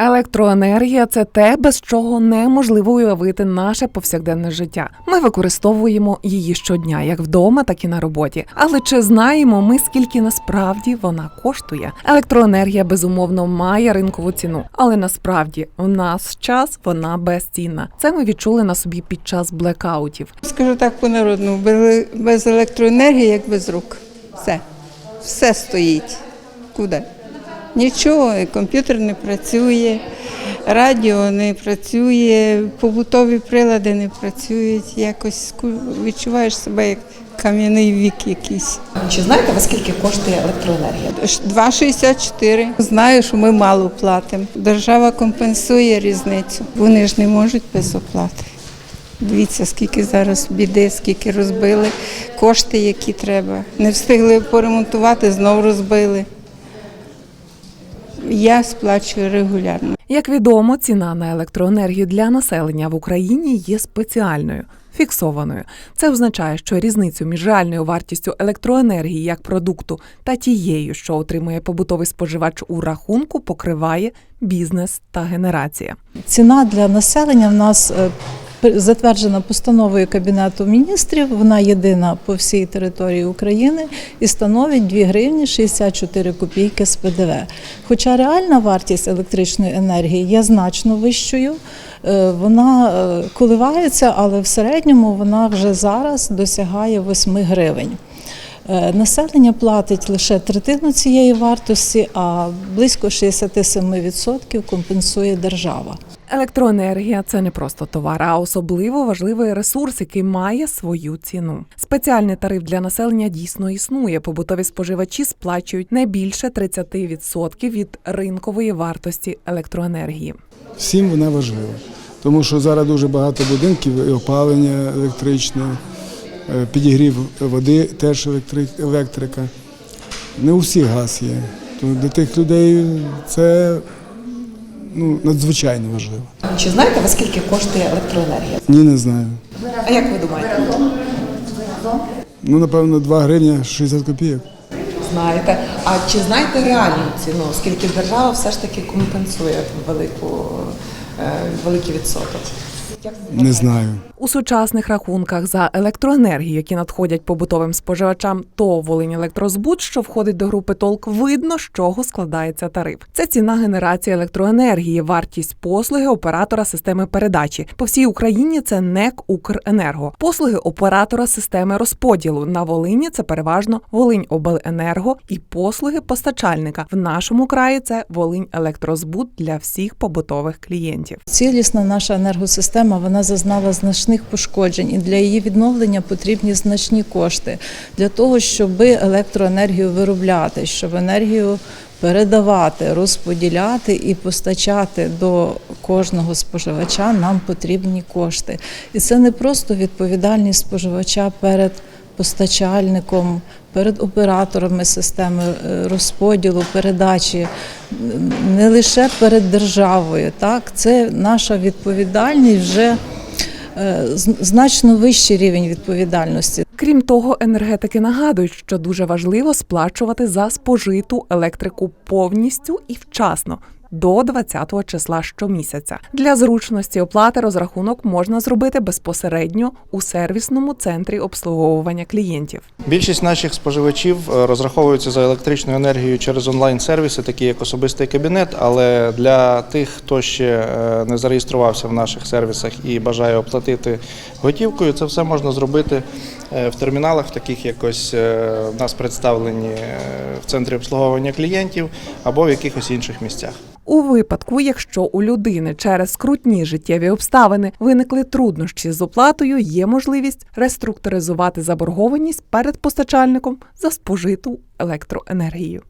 Електроенергія це те, без чого неможливо уявити наше повсякденне життя. Ми використовуємо її щодня, як вдома, так і на роботі. Але чи знаємо ми, скільки насправді вона коштує? Електроенергія безумовно має ринкову ціну, але насправді в нас час вона безцінна. Це ми відчули на собі під час блекаутів. Скажу так по-народному, без, без електроенергії, як без рук. Все. Все стоїть. Куди? Нічого, комп'ютер не працює, радіо не працює, побутові прилади не працюють. Якось відчуваєш себе як кам'яний вік якийсь. Чи знаєте ви скільки коштує електроенергія? Ш- 2,64. Знаю, що ми мало платимо. Держава компенсує різницю. Вони ж не можуть без оплати. Дивіться, скільки зараз біди, скільки розбили, кошти, які треба. Не встигли поремонтувати, знову розбили. Я сплачую регулярно. Як відомо, ціна на електроенергію для населення в Україні є спеціальною. Фіксованою це означає, що різницю між реальною вартістю електроенергії як продукту та тією, що отримує побутовий споживач у рахунку, покриває бізнес та генерація. Ціна для населення в нас е, затверджена постановою Кабінету міністрів. Вона єдина по всій території України і становить 2 гривні 64 копійки з ПДВ. Хоча реальна вартість електричної енергії є значно вищою. е, Вона е, коливається, але в середньому вона вже зараз досягає 8 гривень. Е, Населення платить лише третину цієї вартості, а близько 67% компенсує держава. Електроенергія це не просто товар, а особливо важливий ресурс, який має свою ціну. Спеціальний тариф для населення дійсно існує. Побутові споживачі сплачують не більше 30% від ринкової вартості електроенергії. Всім вона важлива, тому що зараз дуже багато будинків і опалення електричне, підігрів води теж електри- електрика. Не у всіх газ є. То для тих людей це ну, надзвичайно важливо. Чи знаєте ви скільки коштує електроенергія? Ні, не знаю. А як ви думаєте? Ну, напевно, 2 гривні 60 копійок. Знаєте. А чи знаєте реальну ціну? Скільки держава все ж таки компенсує велику е, великий відсоток? Не знаю. У сучасних рахунках за електроенергію, які надходять побутовим споживачам, то Волинь Електрозбут, що входить до групи Толк, видно, з чого складається тариф. Це ціна генерації електроенергії, вартість послуги оператора системи передачі. По всій Україні це НЕК Укренерго. Послуги оператора системи розподілу на Волині це переважно Волинь Обленерго і послуги постачальника. В нашому краї це Волинь Електрозбут для всіх побутових клієнтів. Цілісна наша енергосистема вона зазнала значних пошкоджень, і для її відновлення потрібні значні кошти для того, щоб електроенергію виробляти, щоб енергію передавати, розподіляти і постачати до кожного споживача. Нам потрібні кошти. І це не просто відповідальність споживача перед постачальником, перед операторами системи е, розподілу, передачі, не лише перед державою. Так, це наша відповідальність вже е, значно вищий рівень відповідальності. Крім того, енергетики нагадують, що дуже важливо сплачувати за спожиту електрику повністю і вчасно. До 20 числа щомісяця для зручності оплати розрахунок можна зробити безпосередньо у сервісному центрі обслуговування клієнтів. Більшість наших споживачів е, розраховуються за електричну енергію через онлайн-сервіси, такі як особистий кабінет. Але для тих, хто ще е, не зареєструвався в наших сервісах і бажає оплатити готівкою, це все можна зробити в терміналах, таких якось е, в нас представлені е, в центрі обслуговування клієнтів або в якихось інших місцях. У випадку, якщо у людини через скрутні життєві обставини виникли труднощі з оплатою, є можливість реструктуризувати заборгованість перед постачальником за спожиту електроенергію.